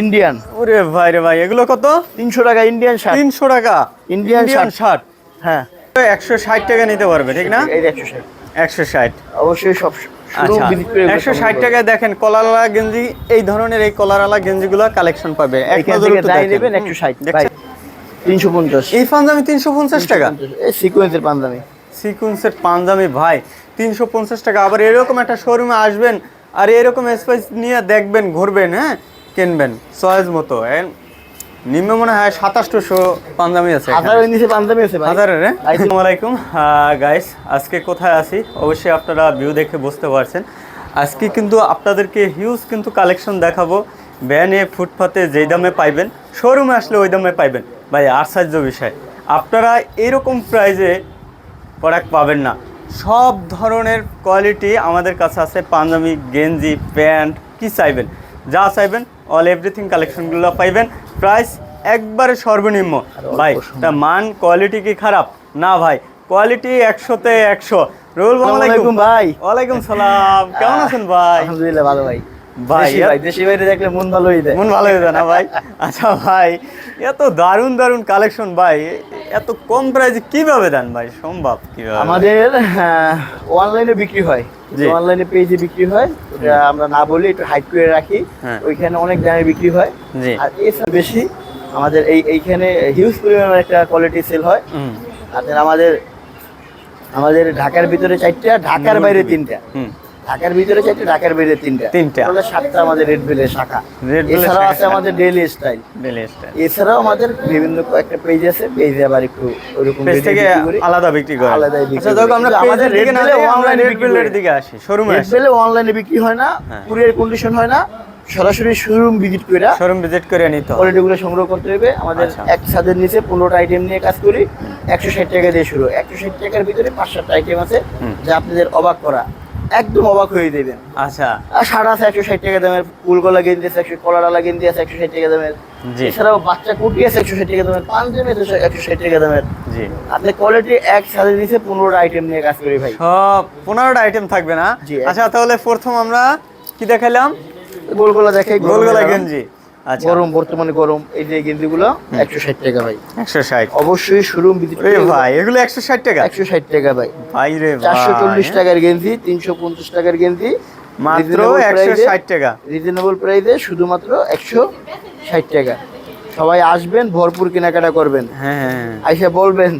Indian ওরে ভাই রে ভাই এগুলো কত? তিনশো টাকা ইন্ডিয়ান শার্ট তিনশো টাকা। ইন্ডিয়ান শার্ট হ্যাঁ। একশো ষাট টাকা নিতে পারবে ঠিক না? একশো ষাট। অবশ্যই সব আচ্ছা। একশো ষাট টাকায় দেখেন কলারওয়ালা গেঞ্জি এই ধরনের এই কলারওয়ালা গেঞ্জিগুলো কালেকশন পাবে। এক। নেবেন একশো ষাট। তিনশো পঞ্চাশ। এই পাঞ্জাবি তিনশো পঞ্চাশ টাকা? এই সিকোয়েন্সের পাঞ্জাবি। সিকুয়েন্সের পাঞ্জাবি ভাই। তিনশো পঞ্চাশ টাকা। আবার এরকম একটা শোরুমে আসবেন আর এরকম স্পাইস নিয়ে দেখবেন ঘুরবেন হ্যাঁ? কিনবেন চয়েস মতো নিম্ন মনে হয় সাতাশশো পাঞ্জাবি আছে হাজারের নিচে পাঞ্জাবি আছে হাজারের হ্যাঁ? আসসালামু আলাইকুম গাইস আজকে কোথায় আছি? অবশ্যই আপনারা ভিউ দেখে বুঝতে পারছেন। আজকে কিন্তু আপনাদেরকে হিউজ কিন্তু কালেকশন দেখাবো। ভ্যানে ফুটপাতে যেই দামে পাইবেন শোরুমে আসলে ওই দামে পাইবেন। ভাই আশ্চর্য বিষয়। আপনারা এরকম প্রাইজে প্রোডাক্ট পাবেন না। সব ধরনের কোয়ালিটি আমাদের কাছে আছে। পাঞ্জাবি গেঞ্জি প্যান্ট কি চাইবেন? যা চাইবেন অল এভরিথিং কালেকশনগুলো পাইবেন। প্রাইস একবারে সর্বনিম্ন। ভাই তা মান কোয়ালিটি কি খারাপ? না ভাই কোয়ালিটি একশোতে একশো। রুল ভাই। ওয়ালাইকুম সালাম। কেমন আছেন ভাই? আলহামদুলিল্লাহ ভালো ভাই। ভাই, দেশি বাইরে দেখলে মন ভালো হয়ে যায় মন ভালো হয়ে যায় না ভাই? আচ্ছা ভাই এত দারুণ দারুণ কালেকশন ভাই এত কম প্রাইসে কীভাবে দেন ভাই? সম্ভব কীভাবে? আমাদের অনলাইনে বিক্রি হয়। অনলাইনে পেজে বিক্রি হয় আমরা না বলি একটু হাইট করে রাখি। হ্যাঁ। ওইখানে অনেক দামে বিক্রি হয়। আর এছাড়া বেশি আমাদের এই এইখানে হিউজ পরিমাণের একটা কোয়ালিটি সেল হয়। আর আমাদের আমাদের ঢাকার ভিতরে চারটা ঢাকার বাইরে তিনটা। ঢাকার ভিতরে চারটা ঢাকার বাইরে তিনটা? তিনটা। টোটাল সাতটা আমাদের রেড বেলের শাখা। এর এছাড়াও আছে আমাদের ডেইলি স্টাইল ডেলি স্টাইল এছাড়াও আমাদের বিভিন্ন কয়েকটা পেজ আছে। পেজে আবার একটু ওরকম পেজ থেকে আলাদা বিক্রি করে আলাদাই বিক্রি আচ্ছা দেখো আমরা আমাদের Bell এ অনলাইন রেড বিলের দিকে আসি। শোরুমে রেড বেলে অনলাইনে বিক্রি হয় না। হ্যাঁ। কুরিয়ার কন্ডিশন হয় না। সরাসরি শোরুম ভিজিট করে শোরুম ভিজিট করে নিতে হবে। কোয়ালিটি গুলো সংগ্রহ করতে হবে। আমাদের আচ্ছা। এক ছাদের নিচে পনেরোটা আইটেম নিয়ে কাজ করি। একশো ষাট টাকা দিয়ে শুরু। একশো ষাট টাকার ভিতরে পাঁচ সাতটা আইটেম আছে। যা আপনাদের অবাক করা। একদম অবাক হয়ে দেবেন আচ্ছা। আর সাড়া আছে একশো ষাট টাকা দামের ফুলকলা গেঞ্জি আছে একশো কলারালা গেঞ্জি আছে একশো ষাট টাকা দামের। এছাড়াও বাচ্চা কুটি আছে একশো ষাট টাকা দামের পাঞ্জাবি আছে একশো ষাট টাকা দামের। জি। আপনি কোয়ালিটি এক সাথে নিচে পনেরোটা আইটেম নিয়ে কাজ করি ভাই। সব পনেরোটা আইটেম থাকবে না? আচ্ছা তাহলে প্রথম আমরা কি দেখালাম গোলগোলা দেখে গোলগোলা। গেঞ্জি। গরম বর্তমানে গরম এই যে গেঞ্জিগুলো একশো ষাট টাকা ভাই। একশো ষাট। অবশ্যই শোরুম ভাই এগুলো একশো ষাট টাকা? একশো ষাট টাকা ভাই। ভাই রে চারশো চল্লিশ টাকার গেঞ্জি তিনশো পঞ্চাশ টাকার গেঞ্জি মাত্র একশো ষাট টাকা। রিজনেবল প্রাইসে শুধুমাত্র একশো ষাট টাকা। সবাই আসবেন ভরপুর কেনাকাটা করবেন। হ্যাঁ হ্যাঁ, হ্যাঁ। আইসা বলবেন।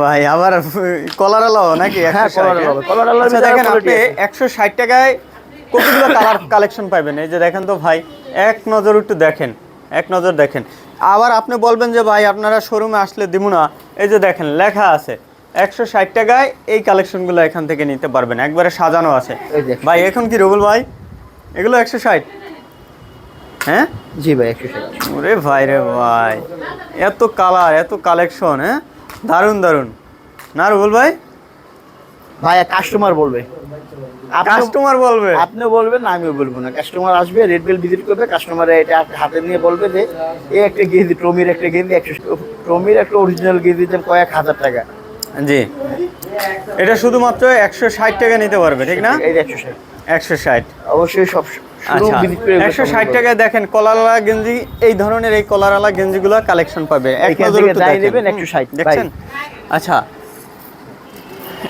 ভাই আবার কলার আলাও নাকি হ্যাঁ, 160 কলার আলাওর আচ্ছা দেখেন আপনি একশো ষাট টাকায় কতগুলো কালার কালেকশন পাইবেন। এই যে দেখেন তো ভাই এক নজর একটু দেখেন এক নজর দেখেন। আবার আপনি বলবেন যে ভাই আপনারা শোরুমে আসলে দিব না। এই যে দেখেন লেখা আছে একশো ষাট টাকায় এই কালেকশনগুলো এখান থেকে নিতে পারবেন একবারে সাজানো আছে। ভাই এখন কি রবুল ভাই? এগুলো একশো ষাট? হ্যাঁ? জি ভাই একশো ষাট। ওরে ভাই রে ভাই এত কালার এত কালেকশন হ্যাঁ? দারুণ দারুণ। না রুবুল ভাই? ভাই কাস্টমার বলবে। কাস্টমার বলবে। আপনিও বলবেন না আমিও বলব না। কাস্টমার আসবে রেড বেল ভিজিট করবে কাস্টমার এটা হাতে নিয়ে বলবে যে এই একটা গেঞ্জি ট্রমির একটা গেঞ্জি একশো ট্রমির একটা অরিজিনাল গেঞ্জির দাম কয়েক হাজার টাকা। জি। এটা শুধুমাত্র একশো ষাট টাকা নিতে পারবে ঠিক না? এই একশো ষাট। একশো ষাট। অবশ্যই সব আচ্ছা। একশো ষাট টাকায় দেখেন কলারওয়ালা গেঞ্জি এই ধরনের এই কলারওয়ালা গেঞ্জিগুলো কালেকশন পাবে। এক এইখান নজর থেকে একটু দাঁড়িয়ে দেখেন। নেবেন, 160 হুম, দেখছেন? আচ্ছা।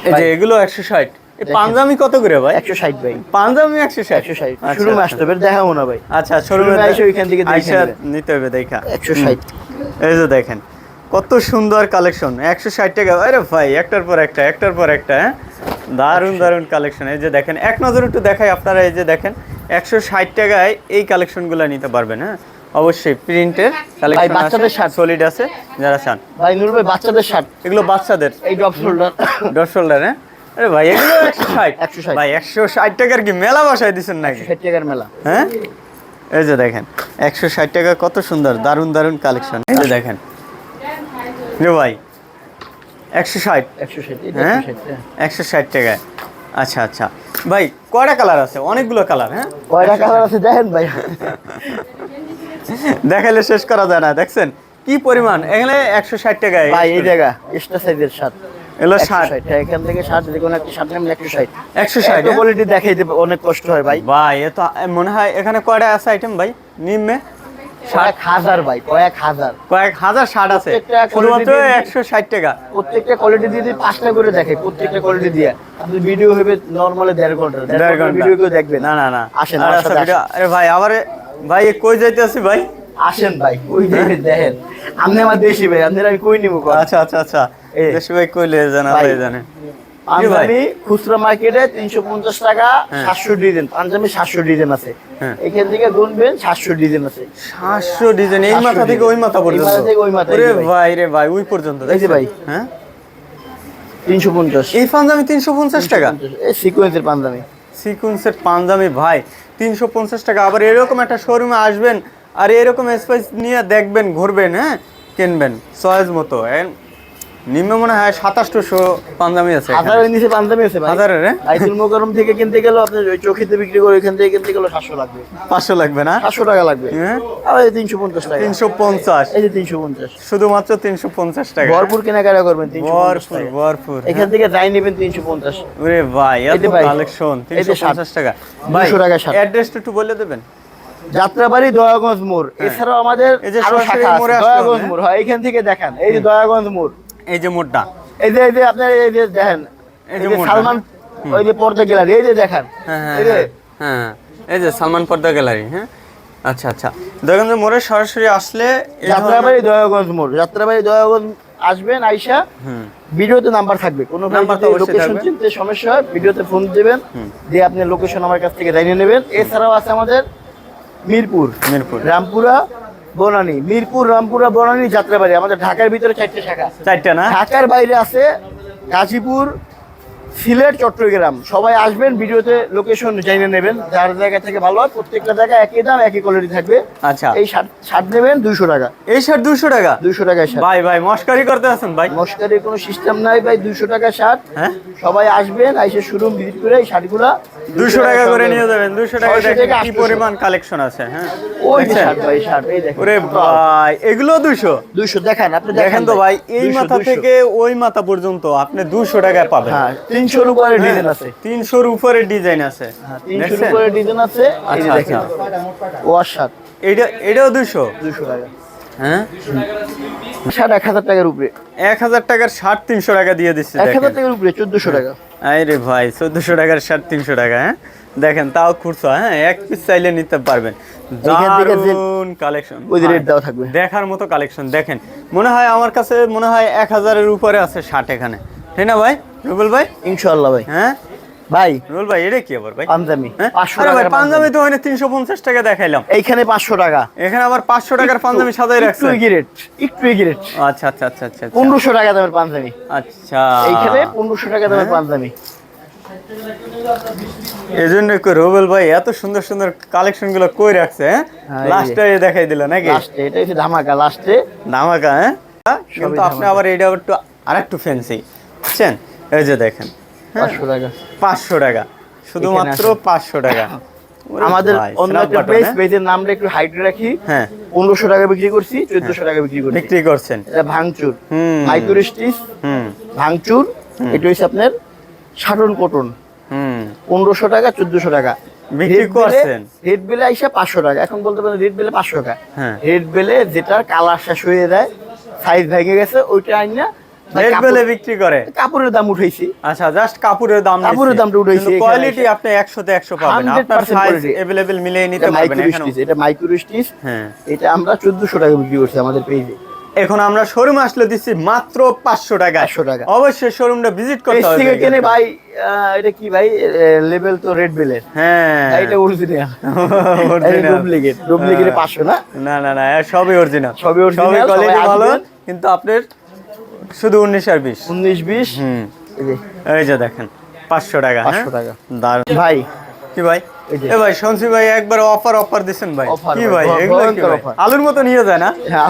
এই যে এগুলো একশো ষাট। পাঞ্জাবি কত করে ভাই? একশো ষাট ভাই। পাঞ্জাবি একশো ষাট? একশো ষাট। আচ্ছা, শুরু আচ্ছা। আসতে হবে দেখাবো না ভাই আচ্ছা শোরুমে শোরুমে ওইখান থেকে দেখে নিতে হবে দেখা। একশো ষাট। এই যে দেখেন কত সুন্দর কালেকশন। একশো ষাট টাকা। আরে ভাই একটার পর একটা একটার পর একটা হ্যাঁ? দারুণ দারুণ কালেকশন। এই যে দেখেন এক নজর একটু দেখাই আপনারা এই যে দেখেন একশো ষাট টাকায় এই কালেকশনগুলো নিতে পারবেন হ্যাঁ? অবশ্যই প্রিন্টের কালেকশন বাচ্চাদের আছে সলিড আছে যারা চান। ভাই নুর ভাই বাচ্চাদের শার্ট। এগুলো বাচ্চাদের। এই ড্রপ শোল্ডার। ডট শোল্ডার হ্যাঁ? আরে ভাই এগুলো একশো ষাট। 160 ভাই একশো ষাট টাকার কি মেলা দিচ্ছেন নাকি? ষাট টাকার মেলা। হ্যাঁ? এই যে দেখেন একশো ষাট টাকা কত সুন্দর দারুণ দারুণ কালেকশন এই যে দেখেন। রে ভাই একশো ষাট। হ্যাঁ? একশো ষাট হ্যাঁ। একশো ষাট টাকায়। আচ্ছা আচ্ছা। ভাই কয়টা কালার আছে? অনেকগুলো কালার হ্যাঁ? কয়টা কালার আছে দেখেন ভাই। দেখাইলে শেষ করা যায় না দেখছেন? কি পরিমাণ? এখানে একশো ষাট টাকায় ভাই এই জায়গা এক্সট্রা সাইজের শার্ট এগুলো ষাট। এখান থেকে শার্ট যে কোনো একটা শার্ট নেবেন একশো ষাট। একশো ষাট হ্যাঁ? কোয়ালিটি দেখাইতে অনেক কষ্ট হয় ভাই। ভাই এ তো মনে হয় এখানে কয়টা আছে আইটেম ভাই? নিম্নে? কয়েক হাজার ভাই কয়েক হাজার। কয়েক হাজার শার্ট আছে। প্রত্যেকটা শুধুমাত্র একশো ষাট টাকা। প্রত্যেকটা কোয়ালিটি দিয়ে পাঁচটা করে দেখে প্রত্যেকটা কোয়ালিটি দিয়ে। আপনি ভিডিও হবে নর্মালি দেড় ঘণ্টা দেড় ঘণ্টা ভিডিও কেউ দেখবেন না। না না আসেন আচ্ছা, আরে ভাই আবার ভাই কই যাইতে আছি ভাই? আসেন ভাই দেখেন দেখেন। আপনি আমার দেশি ভাই আপনার আমি কই নিবো? আচ্ছা আচ্ছা আচ্ছা। ভাই কইলে জানা ভাই। ভাই জানে। পাঞ্জাবি খুচরা মার্কেটে তিনশো পঞ্চাশ টাকা হ্যাঁ। সাতশো ডিজাইন। পাঞ্জাবি সাতশো ডিজাইন আছে। হ্যাঁ। এখান থেকে গুনবেন সাতশো ডিজাইন আছে। সাতশো ডিজাইন এই মাথা থেকে ওই মাথা পর্যন্ত? থেকে ওই মাথা, এই ভাই। ভাই রে ভাই ওই পর্যন্ত এই ভাই। হ্যাঁ? তিনশো পঞ্চাশ। এই পাঞ্জাবি তিনশো পঞ্চাশ টাকা? এই সিকোয়েন্সের পাঞ্জাবি। সিকুয়েন্সের পাঞ্জাবি ভাই তিনশো পঞ্চাশ টাকা। আবার এরকম একটা শোরুমে আসবেন আর এরকম স্পাইস নিয়ে দেখবেন ঘুরবেন হ্যাঁ? কিনবেন চয়েস মতো এন নিম্ন মনে হয় সাতাশশো পাঞ্জাবি আছে হাজারের নিচে পাঞ্জাবি আছে হাজারের, হ্যাঁ? বাইতুল মোকাররম থেকে কিনতে গেলেও আপনি ওই চৌকিতে বিক্রি করে এখান থেকে কিনতে গেলেও সাতশো লাগবে। পাঁচশো লাগবে না? সাতশো টাকা লাগবে। হ্যাঁ? আর এই তিনশো পঞ্চাশ টাকা। তিনশো পঞ্চাশ। এই যে তিনশো পঞ্চাশ। শুধুমাত্র তিনশো পঞ্চাশ টাকা। ভরপুর কেনাকাটা করবেন ভরপুর ভরপুর এখান থেকে যাই নেবেন তিনশো পঞ্চাশ। ওরে ভাই এত ভাই, কালেকশন তিনশো পঞ্চাশ টাকা। 200 টাকা। অ্যাড্রেসটা একটু বলে দেবেন? যাত্রাবাড়ি দয়াগঞ্জ মোড়। এছাড়াও আমাদের হ্যাঁ। আরও শাখা দয়াগঞ্জ মোড়। হয় এখান থেকে দেখান। এই যে দয়াগঞ্জ মোড়। এই যে মোড়টা এই যে এই যে আপনার এই যে দেখেন এই যে সালমান ওই যে পর্দা গ্যালারি এই যে দেখান হ্যাঁ হ্যাঁ এই যে। হ্যাঁ, হ্যাঁ এই যে সালমান পর্দা গ্যালারি হ্যাঁ? আচ্ছা আচ্ছা। যে মোড়ে সরাসরি আসলে যাত্রাবাড়ি দয়াগঞ্জ মোড় যাত্রাবাড়ি দয়াগঞ্জ আসবেন আইসা হুম। ভিডিওতে নাম্বার থাকবে কোনো নাম্বার তো লোকেশন। চিনতে সমস্যা হয় ভিডিওতে ফোন দিবেন দিয়ে আপনি লোকেশন আমার কাছ থেকে জানিয়ে নেবেন। এছাড়াও আছে আমাদের মিরপুর মিরপুর। রামপুরা বনানী মিরপুর রামপুরা বনানী যাত্রাবাড়ি আমাদের ঢাকার ভিতরে চারটে শাখা চারটা না? ঢাকার বাইরে আছে গাজীপুর সিলেট চট্টগ্রাম। সবাই আসবেন ভিডিওতে লোকেশন জানিয়ে নেবেন। যার জায়গা থেকে ভালো হয় প্রত্যেকটা জায়গা একই দাম একই কোয়ালিটি থাকবে। আচ্ছা। এই শার্ট শার্ট নেবেন দুইশো টাকা। এই শার্ট দুশো টাকা? দুইশো টাকায় শার্ট। ভাই ভাই মস্কারি করতে আছেন ভাই? মস্কারির কোনো সিস্টেম নাই ভাই দুইশো টাকা শার্ট। হ্যাঁ? সবাই আসবেন আইসে শোরুম ভিজিট করে এই শার্টগুলা দুশো টাকা করে নিয়ে যাবেন। দুশো টাকা 600 থেকে কি পরিমাণ কালেকশন আছে হ্যাঁ? ওই শার্ট ভাই শার্ট এই দেখেন। ওরে ভাই এগুলো দুশো দুইশো দেখান আপনি দেখেন তো ভাই। এই মাথা থেকে ওই মাথা পর্যন্ত আপনি দুশো টাকায় পাবেন। হ্যাঁ তিনশোর উপরে ডিজাইন আছে। তিনশোর উপরে ডিজাইন আছে। হ্যাঁ তিনশোর দেখছেন উপরে ডিজাইন আছে আচ্ছা, এটা এটাও টাকা। হ্যাঁ? শার্ট এক হাজার টাকার উপরে। এক হাজার টাকার শার্ট তিনশো টাকা দিয়ে দিচ্ছে এক হাজার দেখেন। টাকার উপরে চোদ্দশো টাকা। আরে ভাই চোদ্দশো টাকার শার্ট তিনশো টাকা হ্যাঁ? দেখেন তাও খুঁড়ছো হ্যাঁ? এক পিস চাইলে নিতে পারবেন। কালেকশন ওই রেট দেওয়া থাকবে। দেখার মতো কালেকশন দেখেন। মনে হয় আমার কাছে মনে হয় এক হাজারের উপরে আছে শার্ট এখানে। তাই না ভাই? রুবেল ভাই? ইনশাআল্লাহ ভাই। হ্যাঁ? ভাই। রুবেল ভাই এটা কি আবার ভাই? পাঞ্জাবি। হ্যাঁ? পাঁচশো আরে ভাই পাঞ্জাবি। তো ওখানে তিনশো পঞ্চাশ টাকা দেখাইলাম। এইখানে পাঁচশো টাকা। এখানে আবার পাঁচশো টাকার পাঞ্জাবি সাজাই রাখছে একটু এগিরেট একটু এগিরেট আচ্ছা আচ্ছা আচ্ছা আচ্ছা আচ্ছা। পনেরোশো টাকা দামের পাঞ্জাবি। আচ্ছা। এইখানে পনেরোশো টাকা দামের পাঞ্জাবি। এই জন্য কই রুবেল ভাই এত সুন্দর সুন্দর কালেকশনগুলো কই রাখছে হ্যাঁ? হ্যাঁ, লাস্টে দেখাই দিল নাকি? লাস্টে এটা হচ্ছে ধামাকা লাস্টে ধামাকা হ্যাঁ? কিন্তু আপনি আবার এটা একটু আরেকটু ফ্যান্সি বুঝছেন এই যে দেখেন। পাঁচশো টাকা। পাঁচশো টাকা। শুধুমাত্র পাঁচশো টাকা। আমাদের অন্য একটা button, পেজ হ্যাঁ? পেজের নামটা একটু হাইট রাখি। হ্যাঁ। পনেরোশো টাকা বিক্রি করছি চোদ্দশো টাকা বিক্রি করছি। বিক্রি করছেন। এটা ভাঙচুর। মাইক্রো স্টিচ ভাঙচুর। এটা হচ্ছে আপনার সাটন কটন। হুম। পনেরোশো টাকা চোদ্দশো টাকা। বিক্রি করছেন? রেড বেলে আইসা পাঁচশো টাকা। এখন বলতে পারেন রেড বেলে পাঁচশো টাকা। হ্যাঁ। রেড বেলে যেটার কালার শেষ হয়ে যায় সাইজ ভেঙে গেছে ওইটা আইন বেলে বিক্রি করে। কাপড়ের দাম উঠাইছি। আচ্ছা জাস্ট কাপড়ের দাম কাপড়ের দামটা উঠাইছি কোয়ালিটি আপনি পাবেন। 100% আপনার সাইজ quality। মিলিয়ে নিতে এটা পারবেন এখানে। এটা মাইক্রো স্টিচ হ্যাঁ। এটা আমরা টাকা বিক্রি করছি আমাদের পেজে এখন আমরা শোরুম আসলে দিচ্ছি মাত্র পাঁচশো টাকা 500 টাকা। অবশ্যই শোরুমটা ভিজিট করতে হবে থেকে কেনে ভাই এটা কি ভাই? লেভেল তো রেড বেলের হ্যাঁ। এটা অরিজিনাল। ডুপ্লিকেট না? না না না সবই অরিজিনাল সবই original, সবই কোয়ালিটি ভালো। কিন্তু আপনার শুধু উনিশ আর বিশ। উনিশ বিশ? হুম। এই যে, দেখেন পাঁচশো টাকা হ্যাঁ? 500 টাকা। দারুণ। ভাই। কি ভাই? এ ভাই শুনছি ভাই একবার অফার অফার দিছেন ভাই। কি ভাই, ভাই এগুলো কি ভয়ঙ্কর ভাই? offer। আলুর মতো নিয়ে যায় না? হ্যাঁ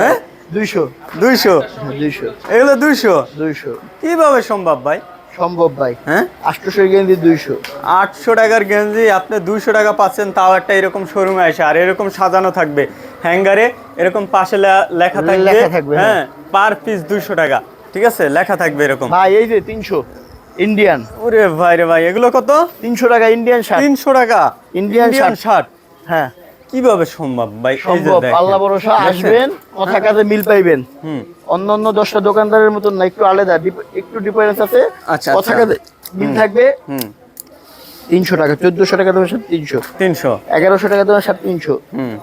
হ্যাঁ? দুইশো। দুইশো? দুইশো। এগুলো দুইশো? দুইশো। কীভাবে সম্ভব ভাই? সম্ভব ভাই। হ্যাঁ? আটশোশো গেঞ্জি দুইশো। আটশো টাকার গেঞ্জি আপনি দুইশো টাকা পাচ্ছেন তাও একটা এরকম শোরুমে আসে আর এরকম সাজানো থাকবে। হ্যাঙ্গারে এরকম পাশে লেখা থাকবে, হ্যাঁ? পার পিস দুইশো টাকা। ঠিক আছে? লেখা থাকবে এরকম। ভাই এই যে তিনশো। ইন্ডিয়ান ওরে ভাই রে ভাই এগুলো কত? তিনশো টাকা ইন্ডিয়ান শার্ট তিনশো টাকা। ইন্ডিয়ান শার্ট হ্যাঁ। কীভাবে সম্ভব ভাই? সম্ভব। আল্লাহ ভরসা আসবেন কথা কাজে মিল পাইবেন। অন্য অন্য দশটা দোকানদারের মতন না একটু আলাদা একটু ডিফারেন্স আছে। আচ্ছা, কথা আচ্ছা। কাজে মিল থাকবে। হুম। তিনশো টাকা চোদ্দশো টাকা দেবেন সাড়ে তিনশো। তিনশো। এগারোশো টাকা দেবেন সাড়ে তিনশো। হুম।